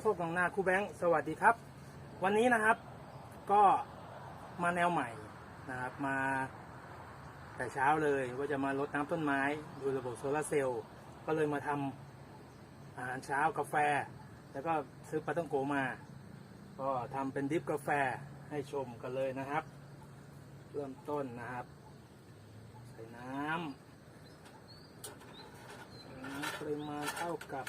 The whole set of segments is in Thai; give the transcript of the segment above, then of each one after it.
โคกของนาครูแบงค์สวัสดีครับ วันนี้นะครับก็มาแนวใหม่นะครับมาแต่เช้าเลยว่าจะมารดน้ำต้นไม้ดยระบบโซลาร์เซลล์ก็เลยมาทำอาหารเช้ากาแฟ แล้วก็ซื้อปลาต้องโกมา ก็ทำเป็นดริฟกาแฟให้ชมกันเลยนะครับ เริ่มต้นนะครับ ใส่น้ำใส่น้ำปริมาณเท่ากับ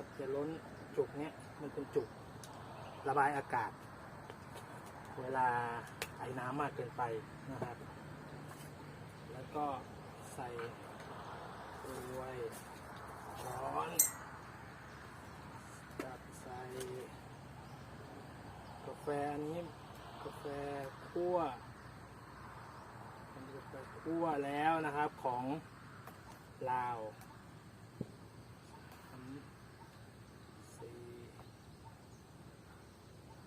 นี่ครับ จะล้นจุกเนี้ยมันเป็นจุกระบายอากาศ เวลาไอ้น้ำมากเกินไปนะครับ แล้วก็ใส่ด้วยช้อนจับใส่กาแฟอันนี้กาแฟคั่วกาแฟคั่วแล้วนะครับของลาว สามสี่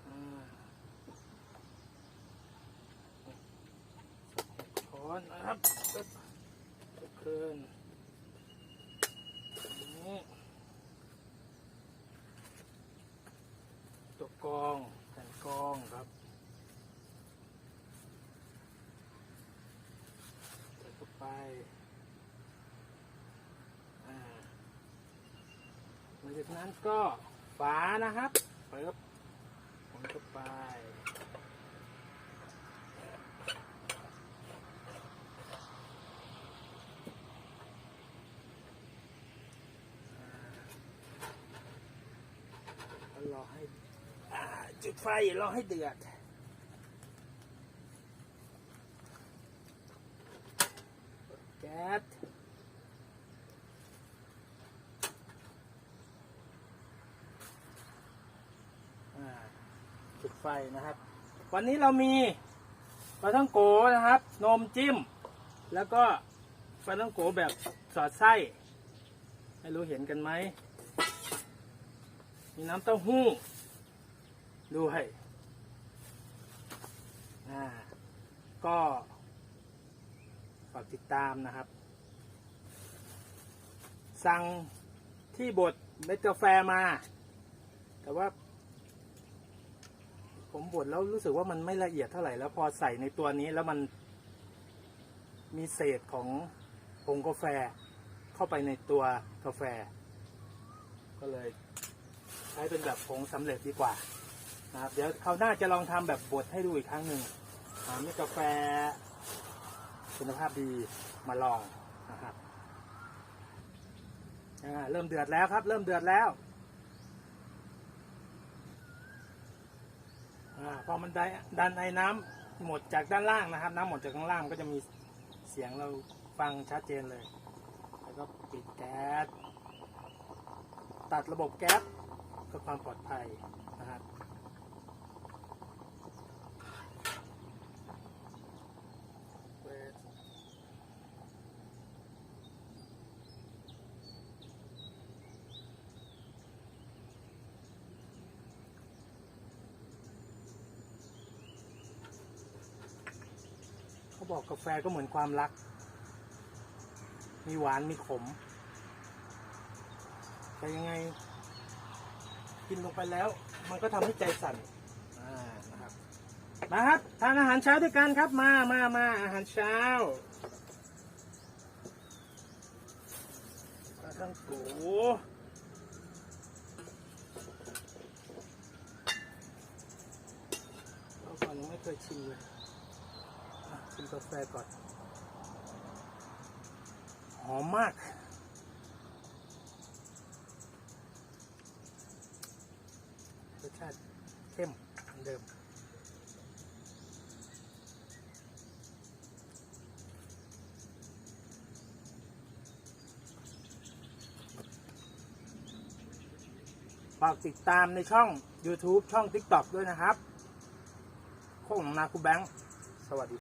ห้าช้ อนนะครับปึ๊บปึ๊บคืนนี้ตัวกรองแผ่นกรองครับใส่เข้าไปอ่าหลังจากนั้นก็ฝานะครับเปิบผมเข้าไปอ่าแล้วรอ ให้จุดไฟรอให้เดือด แก๊สจุดไฟนะครับ วันนี้เรามีปลาท่องโกนะครับ นมจิ้ม แล้วก็ปลาท่องโกแบบสอดไส้ ไม่รู้เห็นกันไหม มีน้ำเต้าหู้ด้วยอ่าก็ฝากติดตามนะครับ สั่งที่บดเม็ดกาแฟมา แต่ว่า ผมบดแล้วรู้สึกว่ามันไม่ละเอียดเท่าไหร่ แล้วพอใส่ในตัวนี้แล้วมันมีเศษของผงกาแฟเข้าไปในตัวกาแฟ ก็เลย ใช้เป็นแบบผงสำเร็จดีกว่านะครับเดี๋ยวคราวหน้าจะลองทำแบบบดให้ดูอีกครั้งหนึ่งหาเม็ดกาแฟ คุณภาพดีมาลองนะครับเริ่มเดือดแล้วครับ เริ่มเดือดแล้วอพอมันได้ดันไอ้น้ำหมดจากด้านล่างนะครับ น้ำหมดจากข้างล่างก็จะมีเสียงเราฟังชัดเจนเลย แล้วก็ปิดแก๊สตัดระบบแก๊ส พื่อความปลอดภัยนะครับเปิดเขาบอกกาแฟก็เหมือนความรัก มีหวานมีขม แต่ยังไง กินลงไปแล้ว มันก็ทำให้ใจสั่นอ่านะครับมาครับทานอาหารเช้าด้วยกันครับมามามาอาหารเช้าปลาทังโกเราก่อนยังไม่เคยชิมเลยอะชิมกาแฟก่อนหอมมาก รสชาติเข้มเหมือนเดิม ฝากติดตามในช่อง YouTube ช่อง TikTok ด้วยนะครับ โค้งของนาคูแบงค์สวัสดี